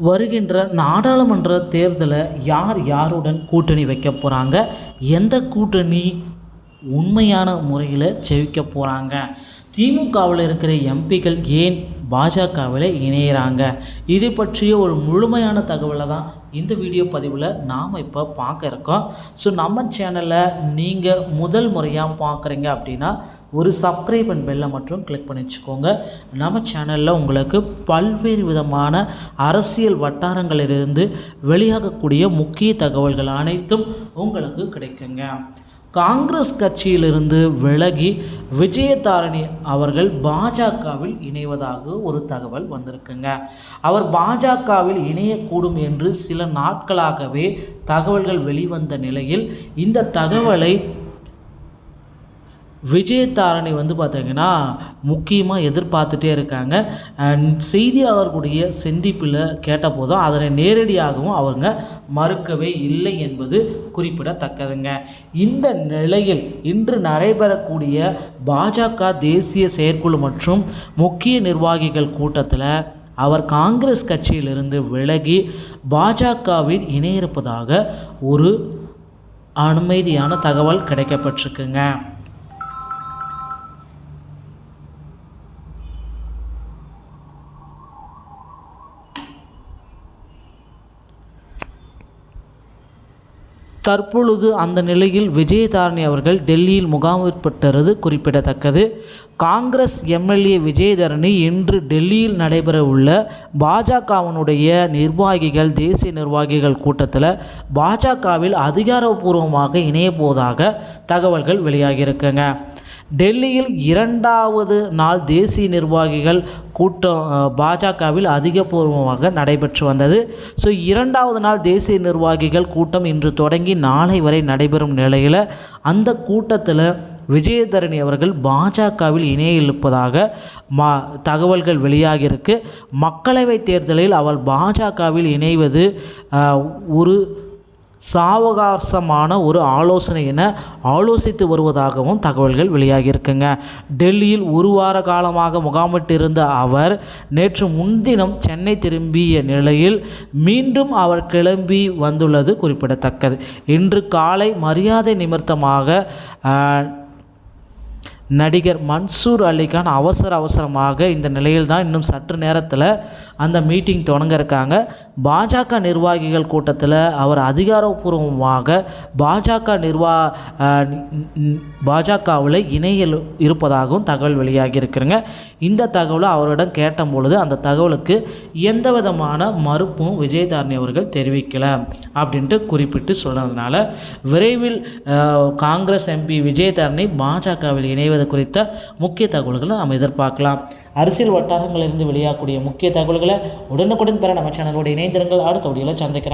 வருகின்ற நாடாளுமன்ற தேர்தலை யார் யாருடன் கூட்டணி வைக்க போகிறாங்க எந்த கூட்டணி உண்மையான முறையில் ஜெயிக்க போகிறாங்க திமுகவில் இருக்கிற எம்பிக்கள் ஏன் பாஜகவில் இணையிறாங்க. இது பற்றிய ஒரு முழுமையான தகவலை தான் இந்த வீடியோ பதிவில் நாம் இப்போ பார்க்க இருக்கோம். ஸோ நம்ம சேனலை நீங்கள் முதல் முறையாக பார்க்குறீங்க அப்படின்னா ஒரு சப்ஸ்கிரைப் அண்ட் பெல்லை மட்டும் கிளிக் பண்ணி வச்சுக்கோங்க. நம்ம சேனலில் உங்களுக்கு பல்வேறு விதமான அரசியல் வட்டாரங்களிலிருந்து வெளியாகக்கூடிய முக்கிய தகவல்கள் அனைத்தும் உங்களுக்கு கிடைக்குங்க. காங்கிரஸ் கட்சியிலிருந்து விலகி விஜயதாரணி அவர்கள் பாஜகவில் இணைவதாக ஒரு தகவல் வந்திருக்குங்க. அவர் பாஜகவில் இணையக்கூடும் என்று சில நாட்களாகவே தகவல்கள் வெளிவந்த நிலையில் இந்த தகவலை விஜயதாரணி வந்து பார்த்தீங்கன்னா முக்கியமாக எதிர்பார்த்துட்டே இருக்காங்க. அண்ட் செய்தியாளர்களுடைய சந்திப்பில் கேட்டபோதும் அதனை நேரடியாகவும் அவங்க மறுக்கவே இல்லை என்பது குறிப்பிடத்தக்கதுங்க. இந்த நிலையில் இன்று நடைபெறக்கூடிய பாஜக தேசிய செயற்குழு மற்றும் முக்கிய நிர்வாகிகள் கூட்டத்தில் அவர் காங்கிரஸ் கட்சியிலிருந்து விலகி பாஜகவில் இணையிருப்பதாக ஒரு அமைதியான தகவல் கிடைக்கப்பட்டிருக்குங்க. தற்பொழுது அந்த நிலையில் விஜயதாரணி அவர்கள் டெல்லியில் முகாமிற்பட்டது குறிப்பிடத்தக்கது. காங்கிரஸ் எம்எல்ஏ விஜயதரணி இன்று டெல்லியில் நடைபெறவுள்ள பாஜகவினுடைய நிர்வாகிகள் தேசிய நிர்வாகிகள் கூட்டத்தில் பாஜகவில் அதிகாரப்பூர்வமாக இணைய போவதாக தகவல்கள் வெளியாகியிருக்குங்க. டெல்லியில் இரண்டாவது நாள் தேசிய நிர்வாகிகள் கூட்டம் பாஜகவில் அதிகபூர்வமாக நடைபெற்று வந்தது. ஸோ இரண்டாவது நாள் தேசிய நிர்வாகிகள் கூட்டம் இன்று தொடங்கி நாளை வரை நடைபெறும் நிலையில் அந்த கூட்டத்தில் விஜயதரணி அவர்கள் பாஜகவில் இணைய இழுப்பதாக மா தகவல்கள் வெளியாகியிருக்கு மக்களவைத் தேர்தலில் அவள் பாஜகவில் இணைவது ஒரு சாவகாசமான ஒரு ஆலோசனை என ஆலோசித்து வருவதாகவும் தகவல்கள் வெளியாகியிருக்குங்க. டெல்லியில் ஒரு வார காலமாக முகாமிட்டிருந்த அவர் நேற்று முன்தினம் சென்னை திரும்பிய நிலையில் மீண்டும் அவர் கிளம்பி வந்துள்ளது குறிப்பிடத்தக்கது. இன்று காலை மரியாதை நிமித்தமாக நடிகர் மன்சூர் அலிகான் அவசர அவசரமாக இந்த நிலையில் தான் இன்னும் சற்று நேரத்தில் அந்த மீட்டிங் தொடங்க இருக்காங்க பாஜக நிர்வாகிகள் கூட்டத்தில் அவர் அதிகாரப்பூர்வமாக பாஜக நிர்வா பாஜகவில் இணைய இருப்பதாகவும் தகவல் வெளியாகி இருக்கிறங்க இந்த தகவலை அவரிடம் கேட்ட பொழுது அந்த தகவலுக்கு எந்த விதமான மறுப்பும் விஜயதாரணி அவர்கள் தெரிவிக்கலை அப்படின்ட்டு குறிப்பிட்டு சொன்னதுனால விரைவில் காங்கிரஸ் எம்பி விஜயதாரணி பாஜகவில் இணைவது குறித்த முக்கிய தகவல்களை நாம் எதிர்பார்க்கலாம். அரசியல் வட்டாரங்களிலிருந்து வெளியாகக்கூடிய முக்கிய தகவல்களை உடனுக்குடன் பெற நம்ம சேனலோடு இணைந்திருங்கள். அடுத்த வீடியோவில் சந்திக்கிறேன்.